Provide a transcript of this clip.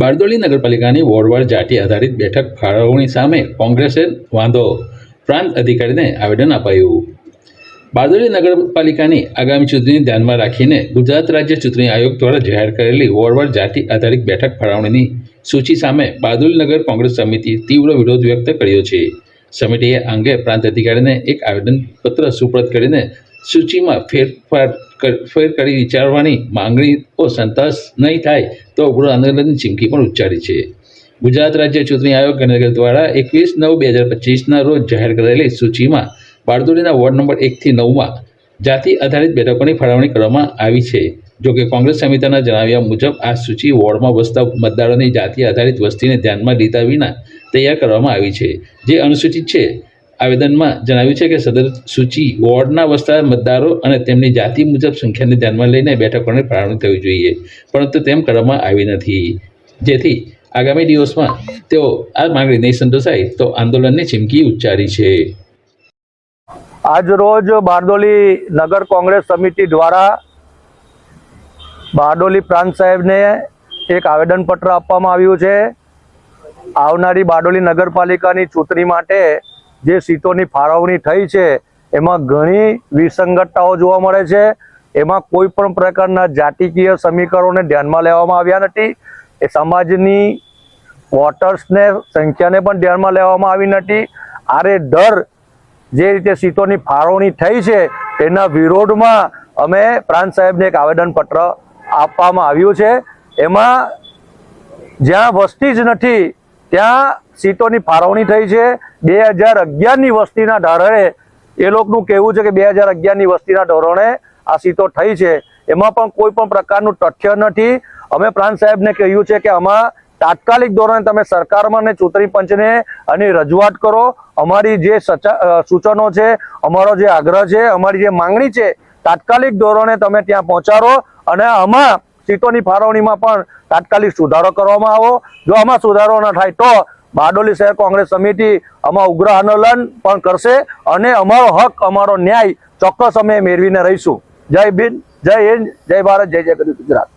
બારડોલી નગરપાલિકાની વોર્ડવાર જાતિ આધારિત બેઠક ફાળવણી સામે કોંગ્રેસે વાંધો. પ્રાંત અધિકારીને આવેદન અપાયું. બારડોલી નગરપાલિકાની આગામી ચૂંટણી ધ્યાનમાં રાખીને ગુજરાત રાજ્ય ચૂંટણી આયોગ દ્વારા જાહેર કરેલી વોર્ડવાર જાતિ આધારિત બેઠક ફાળવણીની સૂચિ સામે બારડોલી નગર કોંગ્રેસ સમિતિ તીવ્ર વિરોધ વ્યક્ત કર્યો છે. સમિતિએ અંગે પ્રાંત અધિકારીને એક આવેદનપત્ર સુપ્રત કરીને સૂચિમાં ફેરફાર ફેર કરી વિચારવાની માંગણીઓ સંતોષ નહીં થાય તો ઉગ્ર આંદોલનની ચીમકી પણ ઉચ્ચારી છે. ગુજરાત રાજ્ય ચૂંટણી આયોગ ગાંધીનગર દ્વારા એકવીસ નવ બે હજાર પચીસના રોજ જાહેર કરેલી સૂચિમાં બારડોલીના વોર્ડ નંબર એકથી નવમાં જાતિ આધારિત બેઠકોની ફાળવણી કરવામાં આવી છે. જોકે કોંગ્રેસ સમિતિના જણાવ્યા મુજબ આ સૂચિ વોર્ડમાં વસતા મતદારોની જાતિ આધારિત વસ્તીને ધ્યાનમાં લીધા વિના તૈયાર કરવામાં આવી છે. જે અનુસૂચિત છે. આવેદનમાં જણાવ્યું છે કે સદર સૂચિ વોર્ડના વસતા મતદારો અને તેમની જાતિ મુજબ સંખ્યાને ધ્યાનમાં લઈને બેઠકોને ફાળવણી થવી જોઈએ. પરંતુ તેમ કરવામાં આવી નથી. જેથી આગામી દિવસમાં તેઓ આ માંગણી નહીં સંતોષાય તો આંદોલનની ચીમકી ઉચ્ચારી છે. આજ રોજ બારડોલી નગર કોંગ્રેસ સમિતિ દ્વારા બારડોલી પ્રાંત સાહેબને એક આવેદનપત્ર આપવામાં આવ્યું છે. આવનારી બારડોલી નગરપાલિકાની ચૂંટણી માટે જે સીટોની ફાળવણી થઈ છે, એમાં ઘણી વિસંગતતાઓ જોવા મળે છે. એમાં કોઈ પણ પ્રકારના જાતિકીય સમીકરણોને ધ્યાનમાં લેવામાં આવ્યા નથી. એ સમાજની વોટર્સને સંખ્યાને પણ ધ્યાનમાં લેવામાં આવી નથી. આરે દર જે રીતે સીટોની ફાળવણી થઈ છે, તેના વિરોધમાં અમે પ્રાંત સાહેબને એક આવેદનપત્ર આપવામાં આવ્યું છે. એમાં જ્યાં વસ્તી જ નથી ત્યાં સીટોની ફાળવણી થઈ છે. બે હજાર અગિયારની વસ્તીના ધોરણે એ લોકોનું કહેવું છે કે બે હજાર અગિયારની વસ્તીના ધોરણે આ સીટો થઈ છે. એમાં પણ કોઈ પણ પ્રકારનું તથ્ય નથી. અમે પ્રાંત સાહેબને કહ્યું છે કે આમાં તાત્કાલિક ધોરણે તમે સરકારમાં અને ચૂંટણી પંચને આની રજૂઆત કરો. અમારી જે સચા- સૂચનો છે, અમારો જે આગ્રહ છે, અમારી જે માંગણી છે, તાત્કાલિક ધોરણે તમે ત્યાં પહોંચાડો અને આમાં સીટોની ફાળવણીમાં પણ તાત્કાલિક સુધારો કરવામાં આવો જો આમાં સુધારો ન થાય તો બારડોલી શહેર કોંગ્રેસ સમિતિ આમાં ઉગ્ર આંદોલન પણ કરશે અને અમારો હક, અમારો ન્યાય ચોક્કસ અમે મેળવીને રહીશું. જય બિન જય હિન્દ, જય ભારત, જય જય ગુજરાત.